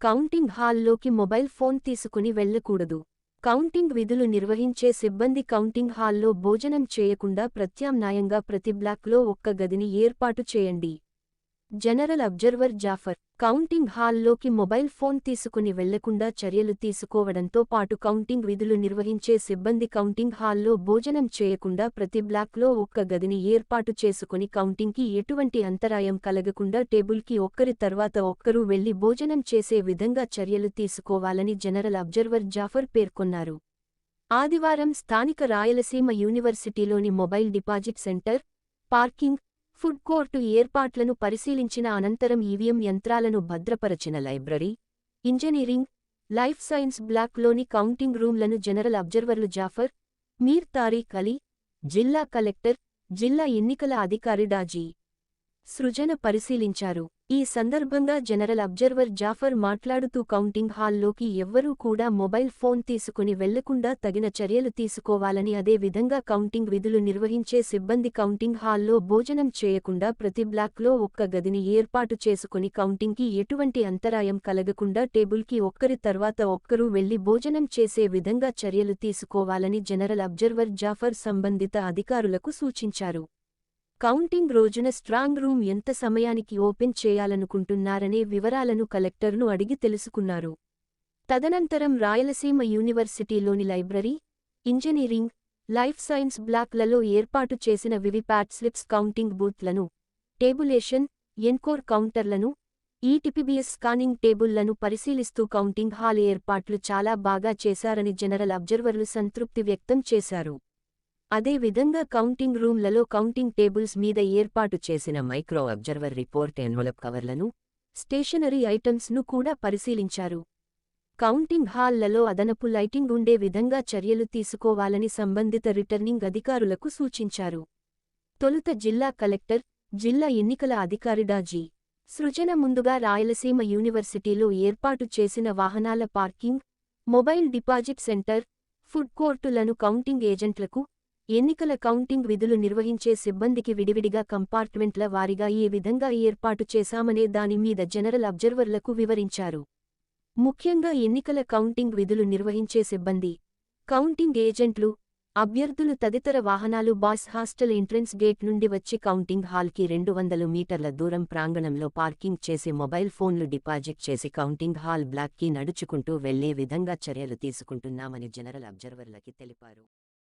Counting హాల్లోకి mobile phone తీసుకుని వెళ్ళకూడదు కౌంటింగ్ విధులు నిర్వహించే సిబ్బంది కౌంటింగ్ హాల్లో భోజనం చేయకుండా ప్రత్యామ్నాయంగా ప్రతి బ్లాక్లో ఒక్క గదిని ఏర్పాటు చేయండి. జనరల్ అబ్జర్వర్ జాఫర్ కౌంటింగ్ హాల్లోకి మొబైల్ ఫోన్ తీసుకుని వెళ్ళకుండా చర్యలు తీసుకోవడంతో పాటు కౌంటింగ్ విధులు నిర్వహించే సిబ్బంది కౌంటింగ్ హాల్లో భోజనం చేయకుండా ప్రతి బ్లాక్లో ఒక్క గదిని ఏర్పాటు చేసుకుని కౌంటింగ్కి ఎటువంటి అంతరాయం కలగకుండా టేబుల్కి ఒక్కరి తర్వాత ఒక్కరూ వెళ్ళి భోజనం చేసే విధంగా చర్యలు తీసుకోవాలని జనరల్ అబ్జర్వర్ జాఫర్ పేర్కొన్నారు. ఆదివారం స్థానిక Rayalaseema యూనివర్సిటీలోని mobile deposit centre parking food court ఏర్పాట్లను పరిశీలించిన అనంతరం ఈవీఎం యంత్రాలను భద్రపరచిన లైబ్రరీ ఇంజనీరింగ్ లైఫ్ సైన్స్ బ్లాక్లోని కౌంటింగ్ రూమ్లను జనరల్ అబ్జర్వర్లు జాఫర్ మీర్ తారీఖ్ అలీ జిల్లా కలెక్టర్ జిల్లా ఎన్నికల అధికారి డాజీ సృజన పరిశీలించారు. ఈ సందర్భంగా జనరల్ అబ్జర్వర్ జాఫర్ మాట్లాడుతూ కౌంటింగ్ హాల్లోకి ఎవ్వరూ కూడా మొబైల్ ఫోన్ తీసుకుని వెళ్ళకుండా తగిన చర్యలు తీసుకోవాలని అదే విధంగా కౌంటింగ్ విధులు నిర్వహించే సిబ్బంది కౌంటింగ్ హాల్లో భోజనం చేయకుండా ప్రతి బ్లాక్లో ఒక్క గదిని ఏర్పాటు చేసుకుని కౌంటింగ్కి ఎటువంటి అంతరాయం కలగకుండా టేబుల్కి ఒక్కరి తర్వాత ఒక్కరూ వెళ్ళి భోజనం చేసే విధంగా చర్యలు తీసుకోవాలని జనరల్ అబ్జర్వర్ జాఫర్ సంబంధిత అధికారులకు సూచించారు. కౌంటింగ్ రోజున స్ట్రాంగ్ రూమ్ ఎంత సమయానికి ఓపెన్ చేయాలనుకుంటున్నారనే వివరాలను కలెక్టర్ను అడిగి తెలుసుకున్నారు. తదనంతరం రాయలసీమ యూనివర్సిటీలోని లైబ్రరీ ఇంజనీరింగ్ లైఫ్ సైన్స్ బ్లాక్లలో ఏర్పాటు చేసిన వివిప్యాట్ స్లిప్స్ కౌంటింగ్ బూత్లను టేబులేషన్ ఎన్కోర్ కౌంటర్లను ఈటిపిబిఎస్ స్కానింగ్ టేబుళ్ళను పరిశీలిస్తూ కౌంటింగ్ హాల్ ఏర్పాట్లు చాలా బాగా చేశారని జనరల్ అబ్జర్వర్లు సంతృప్తి వ్యక్తం చేశారు. అదే విధంగా కౌంటింగ్ రూమ్లలో కౌంటింగ్ టేబుల్స్ మీద ఏర్పాటు చేసిన మైక్రో అబ్జర్వర్ రిపోర్ట్ ఎన్వలప్ కవర్లను స్టేషనరీ ఐటమ్స్ను కూడా పరిశీలించారు. కౌంటింగ్ హాల్లలో అదనపు లైటింగ్ ఉండే విధంగా చర్యలు తీసుకోవాలని సంబంధిత రిటర్నింగ్ అధికారులకు సూచించారు. తొలుత జిల్లా కలెక్టర్ జిల్లా ఎన్నికల అధికారి డాజీ సృజన ముందుగా రాయలసీమ యూనివర్సిటీలో ఏర్పాటు చేసిన వాహనాల parking mobile deposit centre food కోర్టులను counting ఏజెంట్లకు ఎన్నికల కౌంటింగ్ విధులు నిర్వహించే సిబ్బందికి విడివిడిగా కంపార్ట్మెంట్ల వారిగా ఏ విధంగా ఏర్పాటు చేశామనే దాని మీద జనరల్ అబ్జర్వర్లకు వివరించారు. ముఖ్యంగా ఎన్నికల కౌంటింగ్ విధులు నిర్వహించే సిబ్బంది కౌంటింగ్ ఏజెంట్లు అభ్యర్థులు తదితర వాహనాలు బాయ్స్ హాస్టల్ ఎంట్రన్స్ గేట్ నుండి వచ్చి కౌంటింగ్ హాల్కి రెండు వందల మీటర్ల దూరం ప్రాంగణంలో పార్కింగ్ చేసి మొబైల్ ఫోన్లు డిపాజిట్ చేసి కౌంటింగ్ హాల్ బ్లాక్కి నడుచుకుంటూ వెళ్ళే విధంగా చర్యలు తీసుకుంటున్నామని జనరల్ అబ్జర్వర్లకి తెలిపారు.